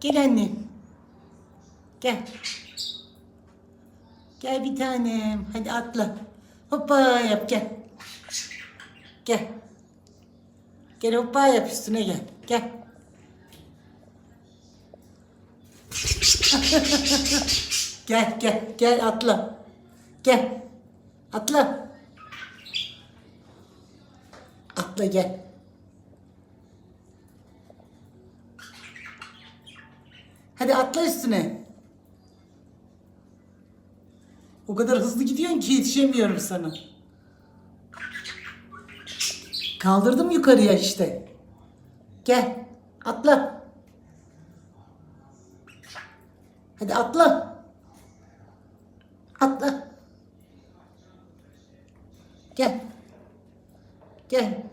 Gel annem. Gel. Gel bir tanem. Hadi atla. Hoppa yap gel. Gel. Gel hoppa yap üstüne gel. Gel. gel gel gel atla. Gel. Atla. Atla gel. Hadi atla üstüne. O kadar hızlı gidiyorsun ki yetişemiyorum sana. Kaldırdım yukarıya işte. Gel. Atla. Hadi atla. Atla. Gel. Gel.